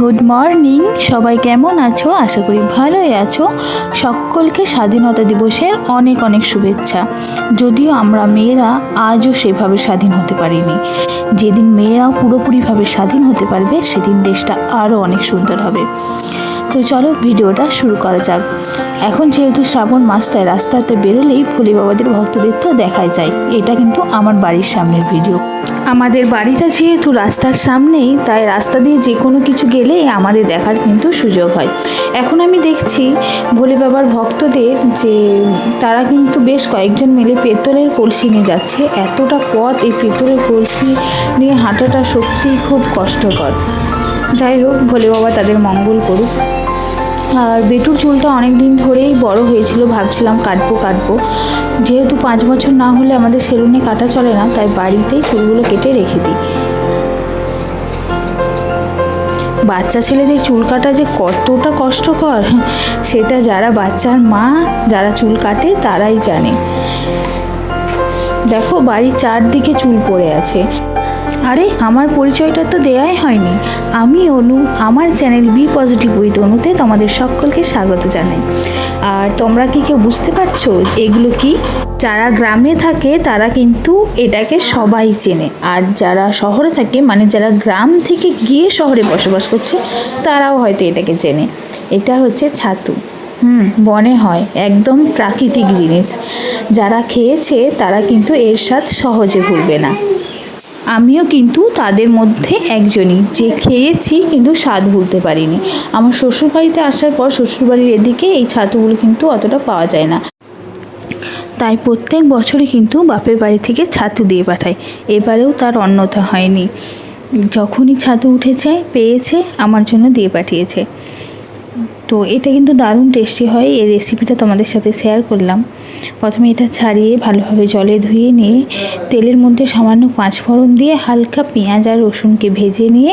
Good morning সবাই কেমন আছো? আশা করি ভালোই আছো। সকলকে স্বাধীনতা দিবসের অনেক অনেক শুভেচ্ছা। যদিও আমরা মেয়েরা আজও সেভাবে স্বাধীন হতে পারিনি। যেদিন মেয়েরা পুরোপুরিভাবে স্বাধীন হতে পারবে, সেদিন দেশটা আরও অনেক সুন্দর হবে। তো চলো ভিডিওটা শুরু করা যাক। এখন যেহেতু শ্রাবণ মাস, তাই রাস্তাতে বেরোলেই ভোলে বাবাদের ভক্তদের তো দেখাই যায়। এটা কিন্তু আমার বাড়ির সামনের ভিডিও। আমাদের বাড়িটা যেহেতু রাস্তার সামনেই, তাই রাস্তা দিয়ে যে কোনো কিছু গেলেই আমাদের দেখার কিন্তু সুযোগ হয়। এখন আমি দেখছি ভোলে বাবার ভক্তদের যে তারা কিন্তু বেশ কয়েকজন মিলে পেতলের কলসি নিয়ে যাচ্ছে। এতটা পথ এই পেতলের কলসি নিয়ে হাঁটাটা সত্যিই খুব কষ্টকর। যাই হোক, ভোলে বাবা তাদের মঙ্গল করুক। আর বেটুর চুলটা অনেক দিন ধরেই বড় হয়েছিল, ভাবছিলাম কাটবো কাটবো। যেহেতু পাঁচ বছর না হলে আমাদের সেলুনে কাটা চলে না, তাই বাড়িতেই চুলগুলো কেটে রেখে দিই। বাচ্চা ছেলেদের চুল কাটা যে কতটা কষ্টকর, সেটা যারা বাচ্চার মা, যারা চুল কাটে, তারাই জানে। দেখো, বাড়ির চারদিকে চুল পড়ে আছে। আরে, আমার পরিচয়টা তো দেয়াই হয়নি। আমি অনু, আমার চ্যানেল বি পজিটিভ উইথ অনুতে তোমাদের সকলকে স্বাগত জানাই। আর তোমরা কি কেউ বুঝতে পারছ এগুলো কি? যারা গ্রামে থাকে, তারা কিন্তু এটাকে সবাই চেনে। আর যারা শহরে থাকে মানে যারা গ্রাম থেকে গিয়ে শহরে বসবাস করছে, তারাও হয়তো এটাকে চেনে। এটা হচ্ছে ছাতু। হুম, বনে হয়। একদম প্রাকৃতিক জিনিস। যারা খেয়েছে, তারা কিন্তু এর স্বাদ সহজে ভুলবে না। আমিও কিন্তু তাদের মধ্যে একজনই, যে খেয়েছি কিন্তু স্বাদ ভুলতে পারিনি। আমার শ্বশুরবাড়িতে আসার পর শ্বশুরবাড়ির এদিকে এই ছাতুগুলো কিন্তু অতটা পাওয়া যায় না। তাই প্রত্যেক বছরই কিন্তু বাপের বাড়ি থেকে ছাতু দিয়ে পাঠায়। এবারেও তার অন্যথা হয়নি। যখনই ছাতু উঠেছে, পেয়েছে, আমার জন্য দিয়ে পাঠিয়েছে। তো এটা কিন্তু দারুণ টেস্টি হয়। এই রেসিপিটা তোমাদের সাথে শেয়ার করলাম। প্রথমে এটা ছাড়িয়ে ভালোভাবে জলে ধুয়ে নিয়ে, তেলের মধ্যে সামান্য পাঁচ ফোড়ন দিয়ে হালকা পেঁয়াজ আর রসুনকে ভেজে নিয়ে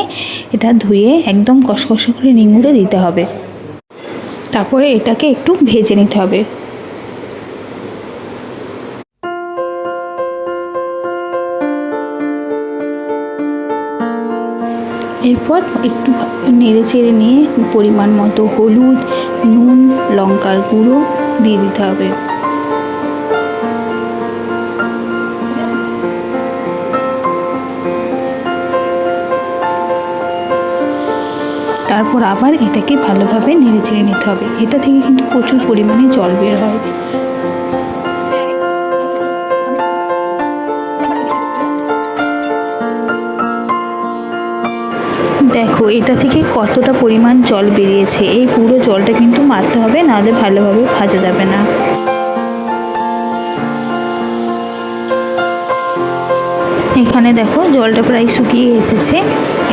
এটা ধুয়ে একদম কষকষে করে নিঙুড়ে দিতে হবে। তারপরে এটাকে একটু ভেজে নিতে হবে। এরপর একটু নেড়ে চেড়ে নিয়ে পরিমাণ মতো হলুদ, নুন, লঙ্কার গুঁড়ো দিয়ে দিতে হবে। তারপর আবার এটাকে ভালোভাবে নেড়ে চেড়ে নিতে হবে। এটা থেকে কিন্তু প্রচুর পরিমাণে জল বের হয়। দেখো, এটা থেকে কতটা পরিমাণ জল বেরিয়েছে? এই পুরো জলটা কিন্তু মারতে হবে, নাহলে ভালোভাবে ভাজা যাবে না। এখানে দেখো, জলটা প্রায় শুকিয়ে এসেছে।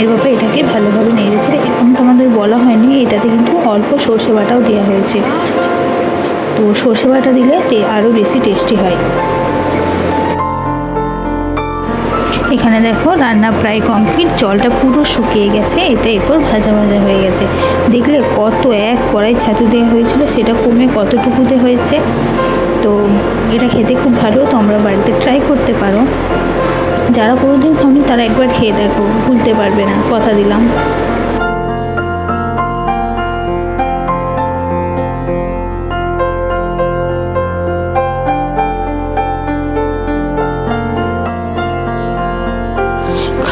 এরভাবে এটাকে ভালোভাবে নেড়েছে এরকম তোমাদের বলা হয়নি, এটাতে কিন্তু অল্প সর্ষে বাটাও দেওয়া হয়েছে। তো সর্ষে বাটা দিলে আরও বেশি টেস্টি হয়। এখানে দেখো রান্না প্রায় কমপ্লিট জলটা পুরো শুকিয়ে গেছে, এটা এরপর ভাজা ভাজা হয়ে গেছে। দেখলে কত এক কড়াই ছাতু দেওয়া হয়েছিল, সেটা কমে কতটুকুতে হয়েছে? তো এটা খেতে খুব ভালো, তোমরা বাড়িতে ট্রাই করতে পারো। যারা কোনোদিন খাওনি, তারা একবার খেয়ে দেখো, ভুলতে পারবে না, কথা দিলাম।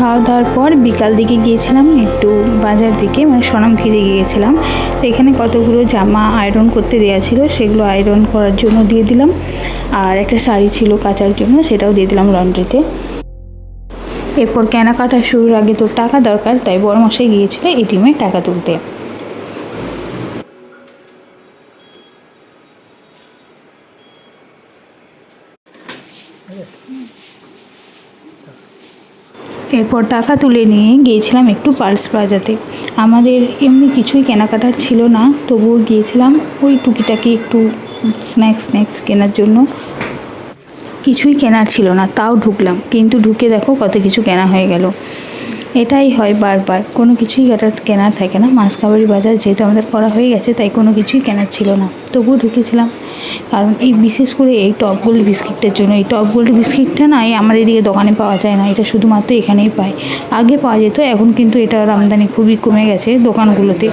খাওয়া দাওয়ার পর বিকাল দিকে গিয়েছিলাম, একটু বাজার দিকে মানে সোনামুখীতে গিয়েছিলাম। তো এখানে কতগুলো জামা আয়রন করতে দেওয়া ছিল, সেগুলো আয়রন করার জন্য দিয়ে দিলাম। আর একটা শাড়ি ছিল কাচার জন্য, সেটাও দিয়ে দিলাম লন্ড্রিতে এরপর কেনাকাটা শুরুর আগে তোর টাকা দরকার, তাই বড় মশাই গিয়েছিল এটিএমে টাকা তুলতে। এরপর টাকা তুলে নিয়ে গিয়েছিলাম একটু পালস বাজাতে আমাদের এমনি কিছুই কেনাকাটার ছিল না, তবুও গিয়েছিলাম ওই টুকিটাকি একটু স্ন্যাক্স স্ন্যাক্স কেনার জন্য। কিছুই কেনার ছিল না, তাও ঢুকলাম। কিন্তু ঢুকে দেখো কত কিছু কেনা হয়ে গেল। এটাই হয় বারবার। কোনো কিছুই কেনার কেনার থাকে না। মাসকাবাড়ি বাজার যেহেতু আমাদের করা হয়ে গেছে, তাই কোনো কিছুই কেনার ছিল না। তবুও ঢুকেছিলাম। কারণ এই বিশেষ করে এই টপ গোল্ড বিস্কিটটার জন্য। এই টপ গোল্ড বিস্কিটটা না, এই আমাদের এদিকে দোকানে পাওয়া যায় না। এটা শুধুমাত্র এখানেই পাই আগে পাওয়া যেত, এখন কিন্তু এটার আমদানি খুবই কমে গেছে দোকানগুলোতে।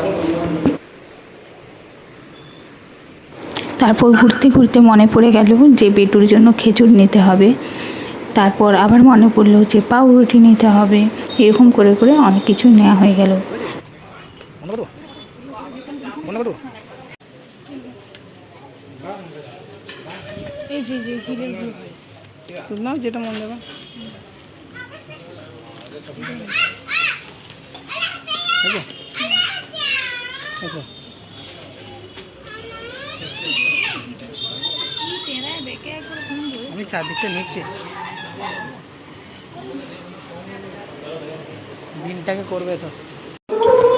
তারপর ঘুরতে ঘুরতে মনে পড়ে গেল যে বেটুর জন্য খেজুর নিতে হবে। তারপর আবার মনে পড়ল যে পাউরুটি নিতে হবে। এরকম করে করে অনেক কিছু নেওয়া হয়ে গেল। মনে করব মনে করব এই যে যে জিরের না যেটা মন দেবে। আচ্ছা। আচ্ছা। আমি চারদিকটা নিচ্ছি।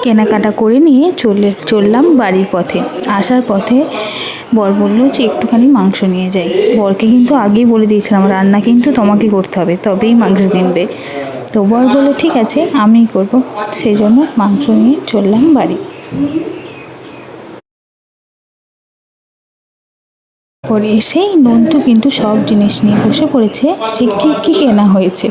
কেনাকাটা করে নিয়ে চলে, চললাম বাড়ির পথে। আসার পথে বর বলল যে একটুখানি মাংস নিয়ে যাই। বরকে কিন্তু আগেই বলে দিয়েছিলাম, রান্না কিন্তু তোমাকে করতে হবে, তবেই মাংস কিনবে। তো বর বলল, ঠিক আছে, আমিই করব। সেই জন্য মাংস নিয়ে চললাম বাড়ি। পরে এসেই নন্তু কিন্তু সব জিনিস নিয়ে বসে পড়েছে যে কী কী কেনা হয়েছে।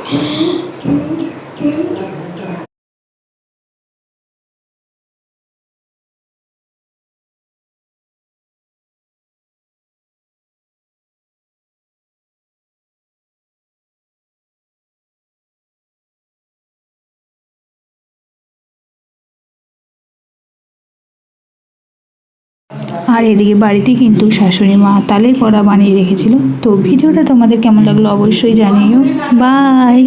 আর এদিকে বাড়িতে কিন্তু শাশুড়ি মা তালের পড়া বানিয়ে রেখেছিল। তো ভিডিওটা তোমাদের কেমন লাগল অবশ্যই জানিও। বাই!